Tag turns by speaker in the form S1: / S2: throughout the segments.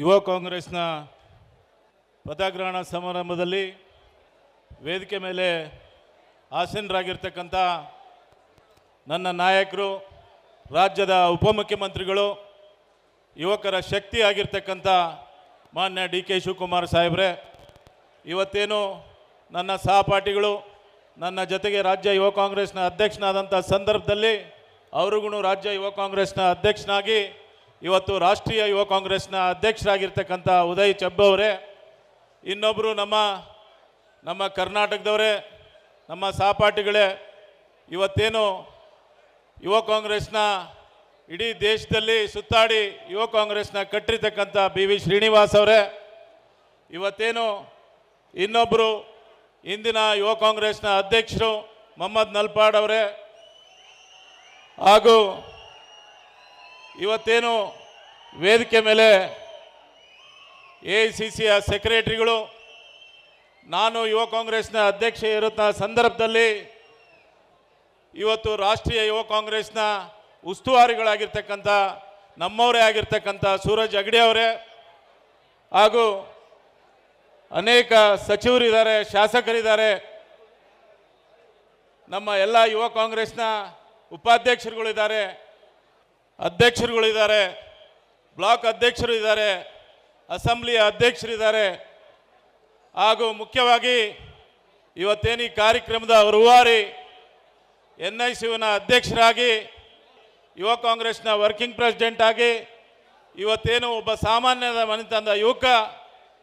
S1: ಯುವ ಕಾಂಗ್ರೆಸ್ನ ಪದಗ್ರಹಣ ಸಮಾರಂಭದಲ್ಲಿ ವೇದಿಕೆ ಮೇಲೆ ಆಸೀನರಾಗಿರ್ತಕ್ಕಂಥ ನನ್ನ ನಾಯಕರು, ರಾಜ್ಯದ ಉಪಮುಖ್ಯಮಂತ್ರಿಗಳು, ಯುವಕರ ಶಕ್ತಿ ಆಗಿರ್ತಕ್ಕಂಥ ಮಾನ್ಯ ಡಿ ಕೆ ಶಿವಕುಮಾರ್ ಸಾಹೇಬ್ರೆ, ಇವತ್ತೇನು ನನ್ನ ಸಹಪಾಠಿಗಳು, ನನ್ನ ಜೊತೆಗೆ ರಾಜ್ಯ ಯುವ ಕಾಂಗ್ರೆಸ್ನ ಅಧ್ಯಕ್ಷನಾದಂಥ ಸಂದರ್ಭದಲ್ಲಿ ಅವ್ರಿಗೂ ರಾಜ್ಯ ಯುವ ಕಾಂಗ್ರೆಸ್ನ ಅಧ್ಯಕ್ಷನಾಗಿ ಇವತ್ತು ರಾಷ್ಟ್ರೀಯ ಯುವ ಕಾಂಗ್ರೆಸ್ನ ಅಧ್ಯಕ್ಷರಾಗಿರ್ತಕ್ಕಂಥ ಉದಯ್ ಚಬ್ಬವರೇ ಅವರೇ ಇನ್ನೊಬ್ಬರು ನಮ್ಮ ನಮ್ಮ ಕರ್ನಾಟಕದವರೇ, ನಮ್ಮ ಸಹಪಾಠಿಗಳೇ, ಇವತ್ತೇನು ಯುವ ಕಾಂಗ್ರೆಸ್ನ ಇಡೀ ದೇಶದಲ್ಲಿ ಸುತ್ತಾಡಿ ಯುವ ಕಾಂಗ್ರೆಸ್ನ ಕಟ್ಟಿರ್ತಕ್ಕಂಥ ಬಿ ವಿ ಶ್ರೀನಿವಾಸ್ ಅವರೇ, ಇವತ್ತೇನು ಇನ್ನೊಬ್ಬರು ಇಂದಿನ ಯುವ ಕಾಂಗ್ರೆಸ್ನ ಅಧ್ಯಕ್ಷರು ಮೊಹಮ್ಮದ್ ನಲ್ಪಾಡ್ ಅವರೇ ಹಾಗೂ ಇವತ್ತೇನು ವೇದಿಕೆ ಮೇಲೆ ಎ ಐ ಸಿ ಸಿಯ ಸೆಕ್ರೆಟರಿಗಳು, ನಾನು ಯುವ ಕಾಂಗ್ರೆಸ್ನ ಅಧ್ಯಕ್ಷ ಇರುತ್ತ ಸಂದರ್ಭದಲ್ಲಿ ಇವತ್ತು ರಾಷ್ಟ್ರೀಯ ಯುವ ಕಾಂಗ್ರೆಸ್ನ ಉಸ್ತುವಾರಿಗಳಾಗಿರ್ತಕ್ಕಂಥ, ನಮ್ಮವರೇ ಆಗಿರ್ತಕ್ಕಂಥ ಸೂರಜ್ ಅಗಡಿ ಅವರೇ, ಹಾಗೂ ಅನೇಕ ಸಚಿವರಿದ್ದಾರೆ, ಶಾಸಕರಿದ್ದಾರೆ. ನಮ್ಮ ಎಲ್ಲ ಯುವ ಕಾಂಗ್ರೆಸ್ನ ಉಪಾಧ್ಯಕ್ಷರುಗಳಿದ್ದಾರೆ. ಅಧ್ಯಕ್ಷರುಗಳಿದ್ದಾರೆ, ಬ್ಲಾಕ್ ಅಧ್ಯಕ್ಷರು ಇದ್ದಾರೆ ಅಸೆಂಬ್ಲಿಯ ಅಧ್ಯಕ್ಷರಿದ್ದಾರೆ, ಹಾಗೂ ಮುಖ್ಯವಾಗಿ ಇವತ್ತೇನು ಈ ಕಾರ್ಯಕ್ರಮದ ರೂವಾರಿ ಎನ್ ಐ ಸಿವಿನ ಅಧ್ಯಕ್ಷರಾಗಿ, ಯುವ ಕಾಂಗ್ರೆಸ್ನ ವರ್ಕಿಂಗ್ ಪ್ರೆಸಿಡೆಂಟ್ ಆಗಿ, ಇವತ್ತೇನು ಒಬ್ಬ ಸಾಮಾನ್ಯದ ಮನೆತಂದ ಯುವಕ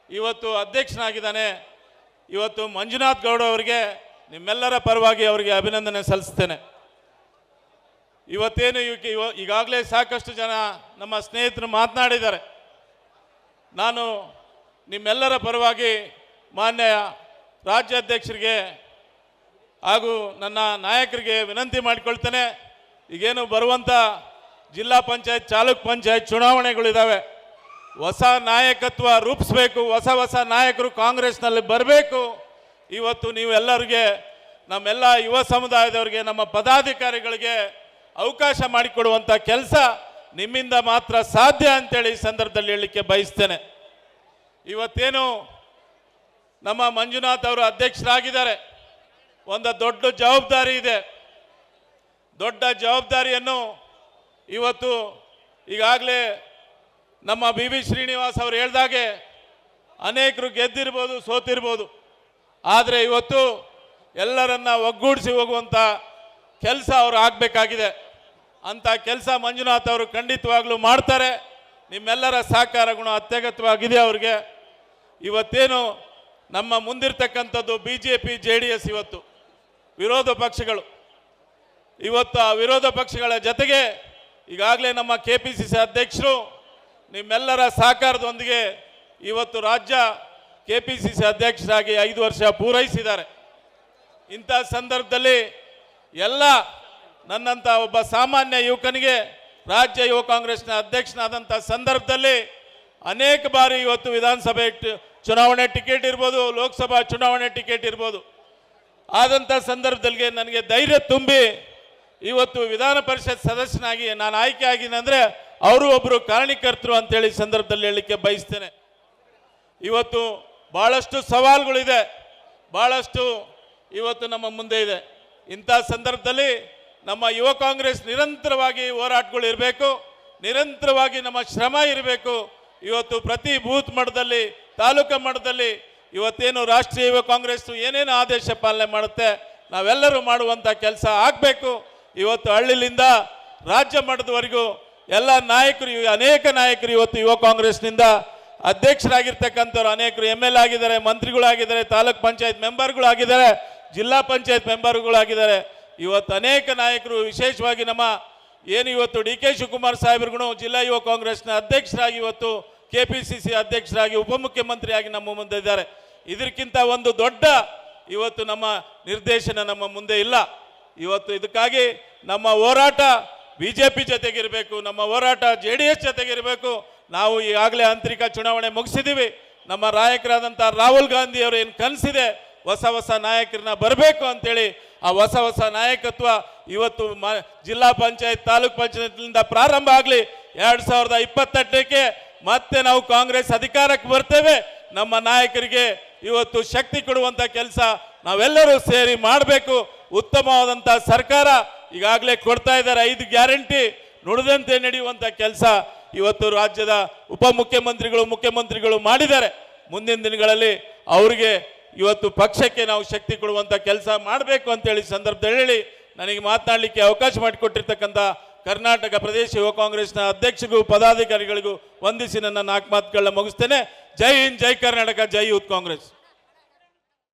S1: ಇವತ್ತು ಅಧ್ಯಕ್ಷನಾಗಿದ್ದಾನೆ. ಇವತ್ತು ಮಂಜುನಾಥ್ ಗೌಡ ಅವರಿಗೆ ನಿಮ್ಮೆಲ್ಲರ ಪರವಾಗಿ ಅವರಿಗೆ ಅಭಿನಂದನೆ ಸಲ್ಲಿಸ್ತೇನೆ. ಇವತ್ತೇನು ಇವಕ್ಕೆ ಇವ- ಈಗಾಗಲೇ ಸಾಕಷ್ಟು ಜನ ನಮ್ಮ ಸ್ನೇಹಿತರು ಮಾತನಾಡಿದ್ದಾರೆ. ನಾನು ನಿಮ್ಮೆಲ್ಲರ ಪರವಾಗಿ ಮಾನ್ಯ ರಾಜ್ಯಾಧ್ಯಕ್ಷರಿಗೆ ಹಾಗೂ ನನ್ನ ನಾಯಕರಿಗೆ ವಿನಂತಿ ಮಾಡಿಕೊಳ್ತೇನೆ. ಈಗೇನು ಬರುವಂಥ ಜಿಲ್ಲಾ ಪಂಚಾಯತ್ ಚಾಲೂಕ್ ಪಂಚಾಯತ್ ಚುನಾವಣೆಗಳಿದ್ದಾವೆ ಹೊಸ ನಾಯಕತ್ವ ರೂಪಿಸ್ಬೇಕು, ಹೊಸ ಹೊಸ ನಾಯಕರು ಕಾಂಗ್ರೆಸ್ನಲ್ಲಿ ಬರಬೇಕು. ಇವತ್ತು ನೀವೆಲ್ಲರಿಗೆ, ನಮ್ಮೆಲ್ಲ ಯುವ ಸಮುದಾಯದವರಿಗೆ, ನಮ್ಮ ಪದಾಧಿಕಾರಿಗಳಿಗೆ ಅವಕಾಶ ಮಾಡಿಕೊಡುವಂಥ ಕೆಲಸ ನಿಮ್ಮಿಂದ ಮಾತ್ರ ಸಾಧ್ಯ ಅಂತೇಳಿ ಈ ಸಂದರ್ಭದಲ್ಲಿ ಹೇಳಲಿಕ್ಕೆ ಬಯಸ್ತೇನೆ. ಇವತ್ತೇನು ನಮ್ಮ ಮಂಜುನಾಥ್ ಅವರು ಅಧ್ಯಕ್ಷರಾಗಿದ್ದಾರೆ. ಒಂದು ದೊಡ್ಡ ಜವಾಬ್ದಾರಿ ಇದೆ. ದೊಡ್ಡ ಜವಾಬ್ದಾರಿಯನ್ನು ಇವತ್ತು ಈಗಾಗಲೇ ನಮ್ಮ ಬಿ ವಿ ಶ್ರೀನಿವಾಸ್ ಅವರು ಹೇಳ್ದಾಗೆ ಅನೇಕರು ಗೆದ್ದಿರ್ಬೋದು, ಸೋತಿರ್ಬೋದು. ಆದರೆ ಇವತ್ತು ಎಲ್ಲರನ್ನ ಒಗ್ಗೂಡಿಸಿ ಹೋಗುವಂಥ ಕೆಲಸ ಅವರು ಆಗಬೇಕಾಗಿದೆ. ಅಂಥ ಕೆಲಸ ಮಂಜುನಾಥ್ ಅವರು ಖಂಡಿತವಾಗ್ಲೂ ಮಾಡ್ತಾರೆ. ನಿಮ್ಮೆಲ್ಲರ ಸಹಕಾರ ಗುಣ ಅತ್ಯಗತ್ಯವಾಗಿದೆ ಅವ್ರಿಗೆ. ಇವತ್ತೇನು ನಮ್ಮ ಮುಂದಿರ್ತಕ್ಕಂಥದ್ದು B J P J D S ಇವತ್ತು, ವಿರೋಧ ಪಕ್ಷಗಳು. ಇವತ್ತು ಆ ವಿರೋಧ ಪಕ್ಷಗಳ ಜೊತೆಗೆ ಈಗಾಗಲೇ ನಮ್ಮ ಕೆ ಪಿ ಸಿ ಸಿ ಅಧ್ಯಕ್ಷರು, ನಿಮ್ಮೆಲ್ಲರ ಸಹಕಾರದೊಂದಿಗೆ ಇವತ್ತು ರಾಜ್ಯ ಕೆ ಪಿ ಸಿ ಸಿ ಅಧ್ಯಕ್ಷರಾಗಿ ಐದು ವರ್ಷ ಪೂರೈಸಿದ್ದಾರೆ. ಇಂಥ ಸಂದರ್ಭದಲ್ಲಿ ಎಲ್ಲ ನನ್ನಂಥ ಒಬ್ಬ ಸಾಮಾನ್ಯ ಯುವಕನಿಗೆ ರಾಜ್ಯ ಯುವ ಕಾಂಗ್ರೆಸ್ನ ಅಧ್ಯಕ್ಷನಾದಂಥ ಸಂದರ್ಭದಲ್ಲಿ ಅನೇಕ ಬಾರಿ ಇವತ್ತು ವಿಧಾನಸಭೆ ಚುನಾವಣೆ ಟಿಕೆಟ್ ಇರ್ಬೋದು, ಲೋಕಸಭಾ ಚುನಾವಣೆ ಟಿಕೆಟ್ ಇರ್ಬೋದು. ಆದಂಥ ಸಂದರ್ಭದಲ್ಲಿ ನನಗೆ ಧೈರ್ಯ ತುಂಬಿ ಇವತ್ತು ವಿಧಾನ ಪರಿಷತ್ ಸದಸ್ಯನಾಗಿ ನಾನು ಆಯ್ಕೆ ಆಗಿನ ಅಂದರೆ ಅವರು ಒಬ್ಬರು ಕಾರಣಿಕರ್ತರು ಅಂತೇಳಿ ಸಂದರ್ಭದಲ್ಲಿ ಹೇಳಲಿಕ್ಕೆ ಬಯಸ್ತೇನೆ. ಇವತ್ತು ಭಾಳಷ್ಟು ಸವಾಲುಗಳಿದೆ. ಭಾಳಷ್ಟು ಇವತ್ತು ನಮ್ಮ ಮುಂದೆ ಇದೆ. ಇಂಥ ಸಂದರ್ಭದಲ್ಲಿ ನಮ್ಮ ಯುವ ಕಾಂಗ್ರೆಸ್ ನಿರಂತರವಾಗಿ ಹೋರಾಟಗಳು ಇರಬೇಕು, ನಿರಂತರವಾಗಿ ನಮ್ಮ ಶ್ರಮ ಇರಬೇಕು. ಇವತ್ತು ಪ್ರತಿ ಬೂತ್ ಮಟ್ಟದಲ್ಲಿ, ತಾಲೂಕು ಮಟ್ಟದಲ್ಲಿ ಇವತ್ತೇನು ರಾಷ್ಟ್ರೀಯ ಯುವ ಕಾಂಗ್ರೆಸ್ ಏನೇನು ಆದೇಶ ಪಾಲನೆ ಮಾಡುತ್ತೆ, ನಾವೆಲ್ಲರೂ ಮಾಡುವಂಥ ಕೆಲಸ ಆಗಬೇಕು. ಇವತ್ತು ಹಳ್ಳಿಲಿಂದ ರಾಜ್ಯ ಮಟ್ಟದವರೆಗೂ ಎಲ್ಲ ನಾಯಕರು, ಅನೇಕ ನಾಯಕರು ಇವತ್ತು ಯುವ ಕಾಂಗ್ರೆಸ್ನಿಂದ ಅಧ್ಯಕ್ಷರಾಗಿರ್ತಕ್ಕಂಥವ್ರು. ಅನೇಕರು ಎಂ ಎಲ್ ಆಗಿದ್ದಾರೆ, ಮಂತ್ರಿಗಳಾಗಿದ್ದಾರೆ, ತಾಲೂಕ್ ಪಂಚಾಯತ್ ಮೆಂಬರ್ಗಳಾಗಿದ್ದಾರೆ, ಜಿಲ್ಲಾ ಪಂಚಾಯತ್ ಮೆಂಬರ್ಗಳಾಗಿದ್ದಾರೆ. ಇವತ್ತು ಅನೇಕ ನಾಯಕರು, ವಿಶೇಷವಾಗಿ ನಮ್ಮ ಏನು ಇವತ್ತು ಡಿ ಕೆ ಶಿವಕುಮಾರ್ ಸಾಹೇಬ್ರಿಗೂ ಜಿಲ್ಲಾ ಯುವ ಕಾಂಗ್ರೆಸ್ನ ಅಧ್ಯಕ್ಷರಾಗಿ ಇವತ್ತು ಕೆ ಪಿ ಸಿ ಸಿ ಅಧ್ಯಕ್ಷರಾಗಿ, ಉಪಮುಖ್ಯಮಂತ್ರಿಯಾಗಿ ನಮ್ಮ ಮುಂದೆ ಇದ್ದಾರೆ. ಇದಕ್ಕಿಂತ ಒಂದು ದೊಡ್ಡ ಇವತ್ತು ನಮ್ಮ ನಿರ್ದೇಶನ ನಮ್ಮ ಮುಂದೆ ಇಲ್ಲ. ಇವತ್ತು ಇದಕ್ಕಾಗಿ ನಮ್ಮ ಹೋರಾಟ ಬಿ ಜೆ ಪಿ ಜೊತೆಗಿರಬೇಕು, ನಮ್ಮ ಹೋರಾಟ ಜೆ ಡಿ ಎಸ್ ಜೊತೆಗಿರಬೇಕು. ನಾವು ಈಗಾಗಲೇ ಆಂತರಿಕ ಚುನಾವಣೆ ಮುಗಿಸಿದ್ದೀವಿ ನಮ್ಮ ನಾಯಕರಾದಂಥ ರಾಹುಲ್ ಗಾಂಧಿ ಅವರು ಏನು ಕನಸಿದೆ, ಹೊಸ ಹೊಸ ನಾಯಕರನ್ನ ಬರಬೇಕು ಅಂತೇಳಿ ಆ ಹೊಸ ಹೊಸ ನಾಯಕತ್ವ ಇವತ್ತು ಮ, ಜಿಲ್ಲಾ ಪಂಚಾಯತ್ ತಾಲೂಕ್ ಪಂಚಾಯತ್ನಿಂದ ಪ್ರಾರಂಭ ಆಗಲಿ. ಎರಡು ಸಾವಿರದ ಇಪ್ಪತ್ತೆಂಟಕ್ಕೆ ಮತ್ತೆ ನಾವು ಕಾಂಗ್ರೆಸ್ ಅಧಿಕಾರಕ್ಕೆ ಬರ್ತೇವೆ. ನಮ್ಮ ನಾಯಕರಿಗೆ ಇವತ್ತು ಶಕ್ತಿ ಕೊಡುವಂತ ಕೆಲಸ ನಾವೆಲ್ಲರೂ ಸೇರಿ ಮಾಡಬೇಕು. ಉತ್ತಮವಾದಂಥ ಸರ್ಕಾರ ಈಗಾಗಲೇ ಕೊಡ್ತಾ ಇದ್ದಾರೆ. ಐದು ಗ್ಯಾರಂಟಿ ನುಡಿದಂತೆ ನಡೆಯುವಂತ ಕೆಲಸ ಇವತ್ತು ರಾಜ್ಯದ ಉಪಮುಖ್ಯಮಂತ್ರಿಗಳು ಮುಖ್ಯಮಂತ್ರಿಗಳು ಮಾಡಿದ್ದಾರೆ. ಮುಂದಿನ ದಿನಗಳಲ್ಲಿ ಅವರಿಗೆ ಇವತ್ತು ಪಕ್ಷಕ್ಕೆ ನಾವು ಶಕ್ತಿ ಕೊಡುವಂಥ ಕೆಲಸ ಮಾಡಬೇಕು ಅಂತೇಳಿ ಸಂದರ್ಭದಲ್ಲಿ ಹೇಳಿ ನನಗೆ ಮಾತನಾಡಲಿಕ್ಕೆ ಅವಕಾಶ ಮಾಡಿಕೊಟ್ಟಿರ್ತಕ್ಕಂಥ ಕರ್ನಾಟಕ ಪ್ರದೇಶ ಯುವ ಕಾಂಗ್ರೆಸ್ನ ಅಧ್ಯಕ್ಷಗೂ ಪದಾಧಿಕಾರಿಗಳಿಗೂ ವಂದಿಸಿ ನನ್ನ ನಾಲ್ಕು ಮಾತುಗಳನ್ನ ಮುಗಿಸ್ತೇನೆ. ಜೈ ಹಿಂದ್, ಜೈ ಕರ್ನಾಟಕ, ಜೈ ಯೂತ್ ಕಾಂಗ್ರೆಸ್.